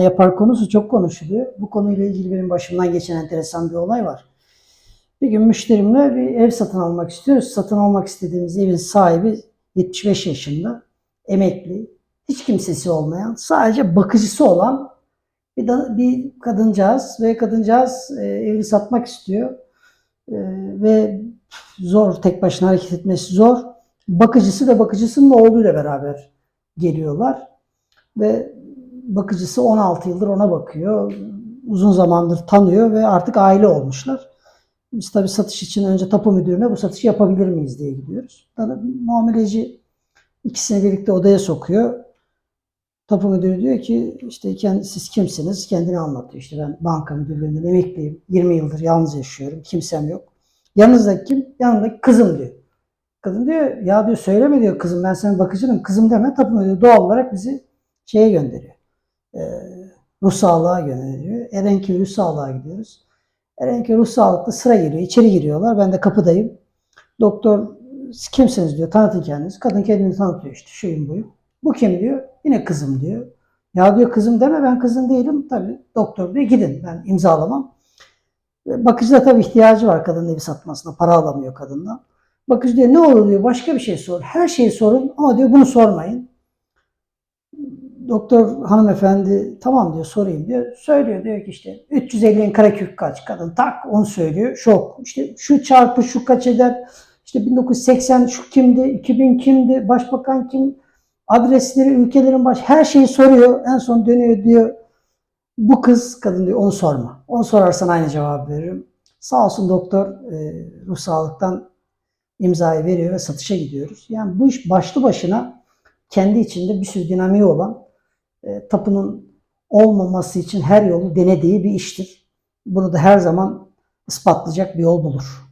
Yapar konusu çok konuşuluyor. Bu konuyla ilgili benim başımdan geçen enteresan bir olay var. Bir gün müşterimle bir ev satın almak istiyoruz. Satın almak istediğimiz evin sahibi 75 yaşında, emekli, hiç kimsesi olmayan, sadece bakıcısı olan bir, da, bir kadıncağız ve kadıncağız e, evini satmak istiyor. E, ve zor, tek başına hareket etmesi zor. Bakıcısı ve bakıcısının oğluyla beraber geliyorlar ve bakıcısı 16 yıldır ona bakıyor. Uzun zamandır tanıyor ve artık aile olmuşlar. Biz tabii satış için önce tapu müdürüne bu satışı yapabilir miyiz diye gidiyoruz. Tabii muameleci ikisini birlikte odaya sokuyor. Tapu müdürü diyor ki işte siz kimsiniz? Kendini anlatıyor. İşte ben banka müdürlüğünden emekliyim. 20 yıldır yalnız yaşıyorum. Kimsem yok. Yanınızdaki kim? Yanındaki kızım diyor. Kadın diyor ya diyor söyleme diyor kızım ben senin bakıcınım. Kızım deme tapu müdürü doğal olarak bizi şeye gönderiyor. Ee, ruh sağlığa gönderiyor. Erenköy ruh sağlığa gidiyoruz. Erenköy ruh sağlıkta sıra geliyor. İçeri giriyorlar. Ben de kapıdayım. Doktor kimsiniz diyor. Tanıtın kendinizi. Kadın kendini tanıtıyor işte. Şuyum buyum. Bu kim diyor. Yine kızım diyor. Ya diyor kızım deme ben kızın değilim. Tabii doktor diyor gidin ben imzalamam. Bakıcı da tabii ihtiyacı var kadının evi satmasına. Para alamıyor kadından. Bakıcı diyor ne olur diyor başka bir şey sor. Her şeyi sorun ama diyor bunu sormayın. Doktor hanımefendi tamam diyor sorayım diyor. Söylüyor diyor ki işte 350'nin karekök kaç kadın tak onu söylüyor. Şok. İşte şu çarpı şu kaç eder. İşte 1980 şu kimdi, 2000 kimdi, başbakan kim, adresleri, ülkelerin baş her şeyi soruyor. En son dönüyor diyor. Bu kız kadın diyor onu sorma. Onu sorarsan aynı cevabı veririm. Sağ olsun doktor e, ruh sağlıktan imzayı veriyor ve satışa gidiyoruz. Yani bu iş başlı başına kendi içinde bir sürü dinamiği olan e, tapunun olmaması için her yolu denediği bir iştir. Bunu da her zaman ispatlayacak bir yol bulur.